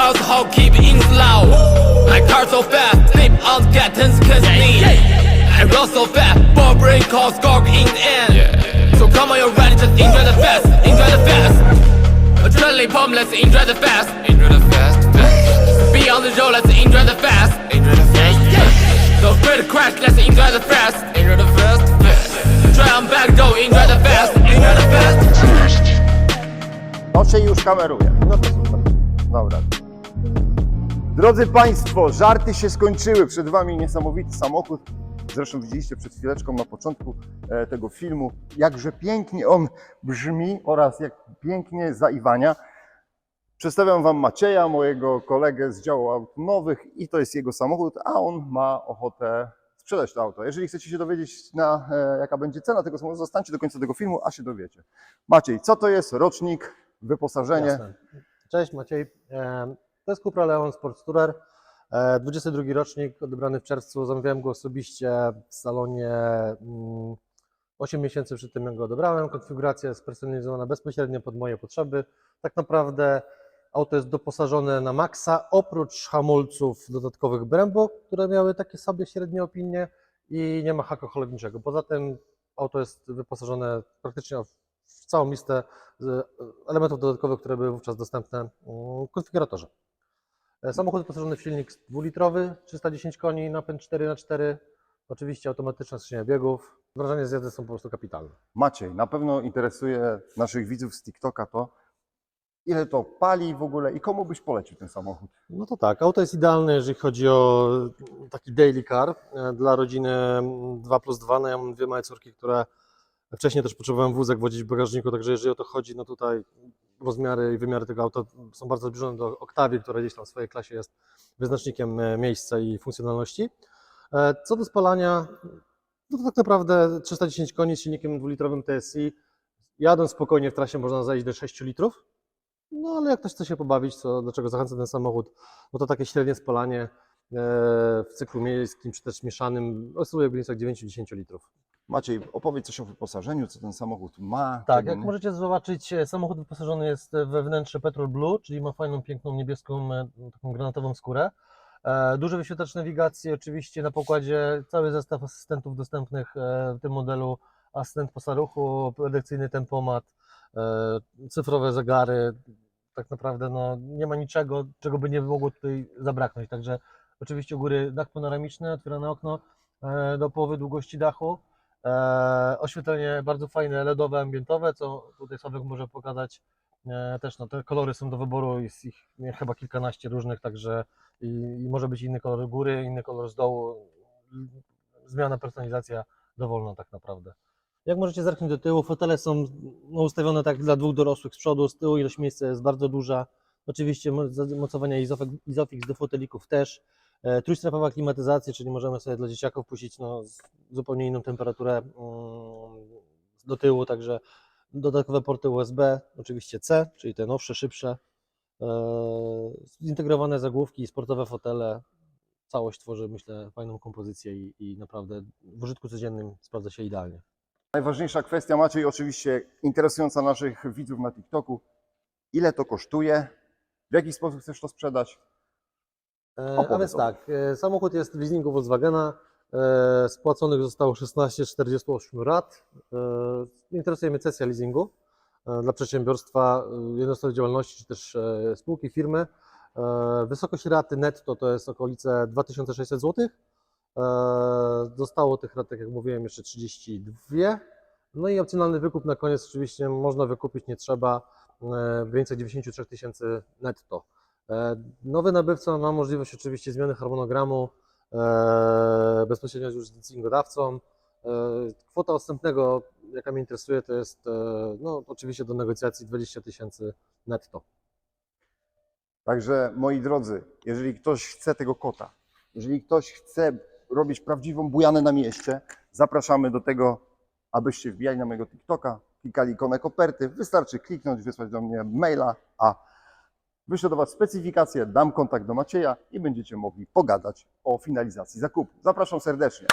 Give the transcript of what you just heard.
alcohol, keep things loud. I car so fast, sleep on Gatons, kiss me. I roll so fast, ball brain calls, score in the end. So come on, you're ready, just enjoy the fast, enjoy the fast. Adrenaline pump, let's enjoy the fast. Enjoy the fast. Be on the road, let's enjoy the fast. Enjoy the fast, fast. Don't fear the crash, let's enjoy the fast. Enjoy the fast, fast. Try on back, go enjoy the fast, enjoy the fast. Oczy już kameruję. No to super. Dobra. Drodzy Państwo, żarty się skończyły. Przed Wami niesamowity samochód. Zresztą widzieliście przed chwileczką na początku e, tego filmu, jakże pięknie on brzmi oraz jak pięknie zaiwania. Przedstawiam Wam Macieja, mojego kolegę z działu aut nowych i to jest jego samochód, a on ma ochotę sprzedać to auto. Jeżeli chcecie się dowiedzieć, na, e, jaka będzie cena tego samochodu, zostańcie do końca tego filmu, a się dowiecie. Maciej, co to jest rocznik, wyposażenie? Jasne. Cześć Maciej. E, To jest Cupra Leon Sport Tourer. E, 22 rocznik, odebrany w czerwcu. Zamawiałem go osobiście w salonie. mm, 8 miesięcy przed tym, jak go odebrałem. Konfiguracja jest spersonalizowana bezpośrednio pod moje potrzeby. Tak naprawdę auto jest doposażone na maksa, oprócz hamulców dodatkowych Brembo, które miały takie sobie średnie opinie i nie ma haku holowniczego. Poza tym auto jest wyposażone praktycznie w całą listę z elementów dodatkowych, które były wówczas dostępne mm, w konfiguratorze. E, Samochód wyposażony w silnik dwulitrowy, 310 koni, napęd 4x4, oczywiście automatyczna skrzynia biegów. Wrażenia z jazdy są po prostu kapitalne. Maciej, na pewno interesuje naszych widzów z TikToka to, ile to pali w ogóle i komu byś polecił ten samochód? No to tak, auto jest idealne, jeżeli chodzi o taki daily car e, dla rodziny 2 plus 2. No ja mam dwie małe córki, które wcześniej też potrzebowałem wózek wodzić w bagażniku, także jeżeli o to chodzi, no tutaj rozmiary i wymiary tego auta są bardzo zbliżone do Octavii, która gdzieś tam w swojej klasie jest wyznacznikiem e, miejsca i funkcjonalności. E, Co do spalania, no to tak naprawdę 310 koni z silnikiem dwulitrowym TSI. Jadąc spokojnie w trasie można zejść do 6 litrów. No ale jak ktoś chce się pobawić, to do czego zachęcam ten samochód, no to takie średnie spalanie e, w cyklu miejskim czy też mieszanym oscyluje w granicach 9-10 litrów. Maciej, opowiedz coś o wyposażeniu, co ten samochód ma. Tak, jak nie- możecie zobaczyć, e, samochód wyposażony jest we wnętrze Petrol Blue, czyli ma fajną, piękną, niebieską, e, taką granatową skórę. E, Duży wyświetlacz nawigacji, oczywiście na pokładzie cały zestaw asystentów dostępnych w tym modelu. Asystent posaruchu, predykcyjny tempomat, cyfrowe zegary. Tak naprawdę no, nie ma niczego, czego by nie mogło tutaj zabraknąć. Także oczywiście u góry dach panoramiczny, otwierane okno do połowy długości dachu. E, oświetlenie bardzo fajne, LEDowe, ambientowe, co tutaj Sławek może pokazać. E, też no, te kolory są do wyboru, jest ich chyba kilkanaście różnych, także i, i może być inny kolor góry, inny kolor z dołu. Zmiana, personalizacja dowolna tak naprawdę. Jak możecie zerknąć do tyłu, fotele są no, ustawione tak dla dwóch dorosłych z przodu, z tyłu ilość miejsca jest bardzo duża. Oczywiście mo- zamocowania Isofix, Isofix do fotelików też. E, Trójstrefowa klimatyzacja, czyli możemy sobie dla dzieciaków puścić no, zupełnie inną temperaturę mm, do tyłu, także dodatkowe porty USB, oczywiście C, czyli te nowsze, szybsze, e, zintegrowane zagłówki, sportowe fotele. Całość tworzy, myślę, fajną kompozycję i, i naprawdę w użytku codziennym sprawdza się idealnie. Najważniejsza kwestia, Maciej, oczywiście interesująca naszych widzów na TikToku. Ile to kosztuje? W jaki sposób chcesz to sprzedać? E, Opowiedz, A więc tak, e, samochód jest w leasingu Volkswagena, e, spłaconych zostało 16 z 48 rat. E, Interesuje mnie cesja leasingu e, dla przedsiębiorstwa, e, jednostkowej działalności czy też e, spółki, firmy. E, Wysokość raty netto to jest okolice 2600 zł. Zostało tych rat, tak jak mówiłem, jeszcze 32. No i opcjonalny wykup na koniec oczywiście można wykupić, nie trzeba, e, w granicach 93 tysięcy netto. E, Nowy nabywca ma możliwość oczywiście zmiany harmonogramu e, bezpośrednio z leasingodawcą. E, Kwota odstępnego, jaka mnie interesuje, to jest no, oczywiście do negocjacji 20 tysięcy netto. Także moi drodzy, jeżeli ktoś chce tego kota, jeżeli ktoś chce robić prawdziwą bujanę na mieście, zapraszamy do tego, abyście wbijali na mojego TikToka, klikali ikonę koperty. Wystarczy kliknąć, wysłać do mnie maila, a wyślę do Was specyfikację, dam kontakt do Macieja i będziecie mogli pogadać o finalizacji zakupu. Zapraszam serdecznie.